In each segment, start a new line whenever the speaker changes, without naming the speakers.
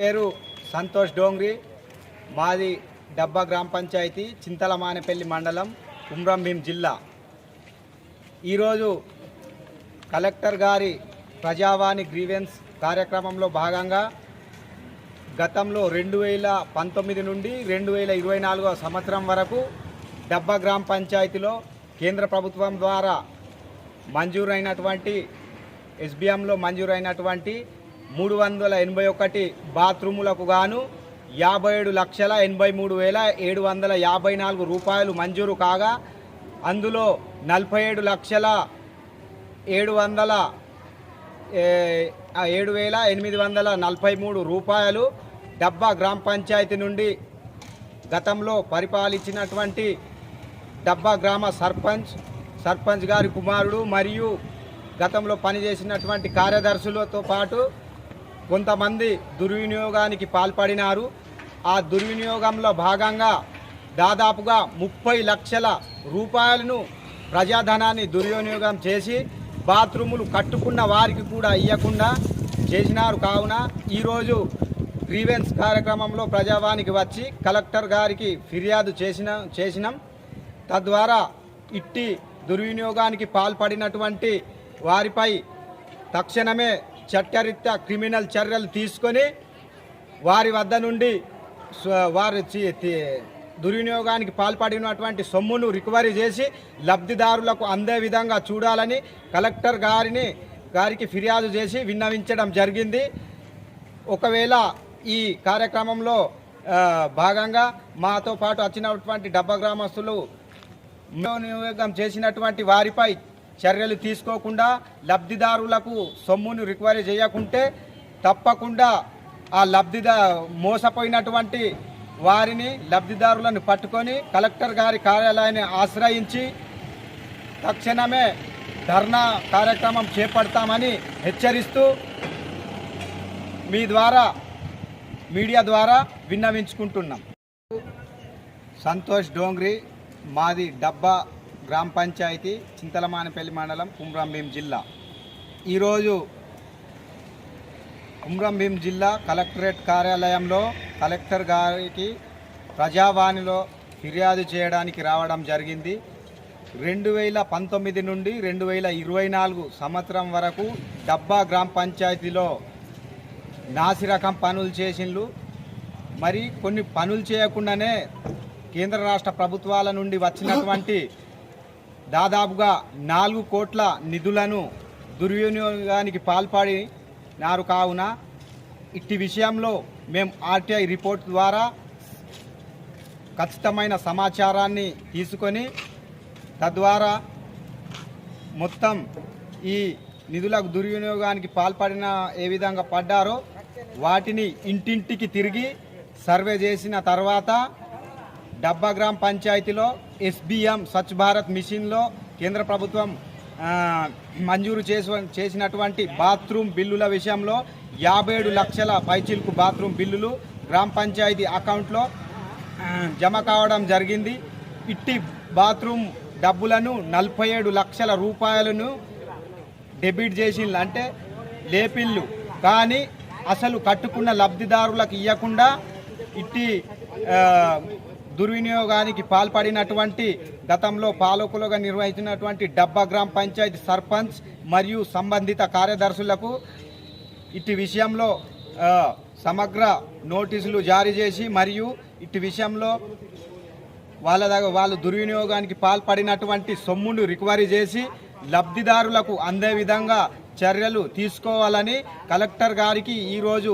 పేరు సంతోష్ డోంగ్రి. మాది డబ్బా గ్రామ పంచాయతీ చింతలమానేపల్లి మండలం ఉమ్రంభీం జిల్లా. ఈరోజు కలెక్టర్ గారి ప్రజావాణి గ్రీవెన్స్ కార్యక్రమంలో భాగంగా గతంలో రెండు వేల పంతొమ్మిది నుండి రెండు వేల ఇరవై నాలుగో సంవత్సరం వరకు డబ్బా గ్రామ పంచాయతీలో కేంద్ర ప్రభుత్వం ద్వారా మంజూరైనటువంటి ఎస్బిఎంలో మంజూరైనటువంటి మూడు వందల ఎనభై ఒకటి బాత్రూములకు గాను యాభై ఏడు లక్షల ఎనభై మూడు వేల ఏడు వందల యాభై నాలుగు రూపాయలు మంజూరు కాగా అందులో నలభై ఏడు లక్షల ఏడు వందల ఏడు వేల ఎనిమిది వందల నలభై మూడు రూపాయలు డబ్బా గ్రామ పంచాయతీ నుండి గతంలో పరిపాలించినటువంటి డబ్బా గ్రామ సర్పంచ్ సర్పంచ్ గారి కుమారుడు మరియు గతంలో పనిచేసినటువంటి కార్యదర్శులతో పాటు కొంతమంది దుర్వినియోగానికి పాల్పడినారు. ఆ దుర్వినియోగంలో భాగంగా దాదాపుగా ముప్పై లక్షల రూపాయలను ప్రజాధనాన్ని దుర్వినియోగం చేసి బాత్రూములు కట్టుకున్న వారికి కూడా ఇవ్వకుండా చేసినారు. కావున ఈరోజు గ్రీవెన్స్ కార్యక్రమంలో ప్రజావానికి వచ్చి కలెక్టర్ గారికి ఫిర్యాదు చేసిన చేసినాం. తద్వారా ఇట్టి దుర్వినియోగానికి పాల్పడినటువంటి వారిపై తక్షణమే చట్టరీత్యా క్రిమినల్ చర్యలు తీసుకొని వారి వద్ద నుండి వారు వారి దుర్వినియోగానికి పాల్పడినటువంటి సొమ్మును రికవరీ చేసి లబ్ధిదారులకు అందే విధంగా చూడాలని కలెక్టర్ గారిని గారికి ఫిర్యాదు చేసి విన్నవించడం జరిగింది. ఒకవేళ ఈ కార్యక్రమంలో భాగంగా మాతో పాటు వచ్చినటువంటి డబ్బా గ్రామస్తులు వినియోగం చేసినటువంటి వారిపై చర్యలు తీసుకోకుండా లబ్ధిదారులకు సొమ్మును రికవరీ చేయకుంటే తప్పకుండా ఆ లబ్ధిదా మోసపోయినటువంటి వారిని లబ్ధిదారులను పట్టుకొని కలెక్టర్ గారి కార్యాలయాన్ని ఆశ్రయించి తక్షణమే ధర్నా కార్యక్రమం చేపడతామని హెచ్చరిస్తూ మీ ద్వారా మీడియా ద్వారా విన్నవించుకుంటున్నాం. సంతోష్ డోంగ్రి మాది డబ్బా గ్రామ పంచాయతీ చింతలమానపల్లి మండలం కుమ్రంభీం జిల్లా. ఈరోజు కుమ్రంభీం జిల్లా కలెక్టరేట్ కార్యాలయంలో కలెక్టర్ గారికి ప్రజావాణిలో ఫిర్యాదు చేయడానికి రావడం జరిగింది. రెండు వేల పంతొమ్మిది నుండి రెండు వేల ఇరవై నాలుగు సంవత్సరం వరకు డబ్బా గ్రామ పంచాయతీలో నాసిరకం పనులు చేసిండ్లు. మరి కొన్ని పనులు చేయకుండానే కేంద్ర రాష్ట్ర ప్రభుత్వాల నుండి వచ్చినటువంటి దాదాపుగా నాలుగు కోట్ల నిధులను దుర్వినియోగానికి పాల్పడినారు కావున ఇట్టి విషయంలో మేము ఆర్టీఐ రిపోర్ట్ ద్వారా ఖచ్చితమైన సమాచారాన్ని తీసుకొని తద్వారా మొత్తం ఈ నిధులకు దుర్వినియోగానికి పాల్పడిన ఏ విధంగా పడ్డారో వాటిని ఇంటింటికి తిరిగి సర్వే చేసిన తర్వాత డబ్బా గ్రామ పంచాయతీలో ఎస్బిఎం స్వచ్ఛ భారత్ మిషన్లో కేంద్ర ప్రభుత్వం మంజూరు చేసి చేసినటువంటి బాత్రూమ్ బిల్లుల విషయంలో యాభై ఏడు లక్షల పైచిల్కు బాత్రూమ్ బిల్లులు గ్రామ పంచాయతీ అకౌంట్లో జమ కావడం జరిగింది. ఇట్టి బాత్రూమ్ డబ్బులను నలభై ఏడు లక్షల రూపాయలను డెబిట్ చేసిండ్రు అంటే లేపిల్లు కానీ అసలు కట్టుకున్న లబ్ధిదారులకు ఇవ్వకుండా ఇట్టి దుర్వినియోగానికి పాల్పడినటువంటి గతంలో పాలకులుగా నిర్వహించినటువంటి డబ్బా గ్రామ పంచాయతీ సర్పంచ్ మరియు సంబంధిత కార్యదర్శులకు ఇటు విషయంలో సమగ్ర నోటీసులు జారీ చేసి మరియు ఇటు విషయంలో వాళ్ళ దగ్గర వాళ్ళు దుర్వినియోగానికి పాల్పడినటువంటి సొమ్మును రికవరీ చేసి లబ్ధిదారులకు అందే విధంగా చర్యలు తీసుకోవాలని కలెక్టర్ గారికి ఈరోజు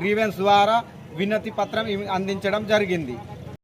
గ్రీవెన్స్ ద్వారా వినతి పత్రం అందించడం జరిగింది.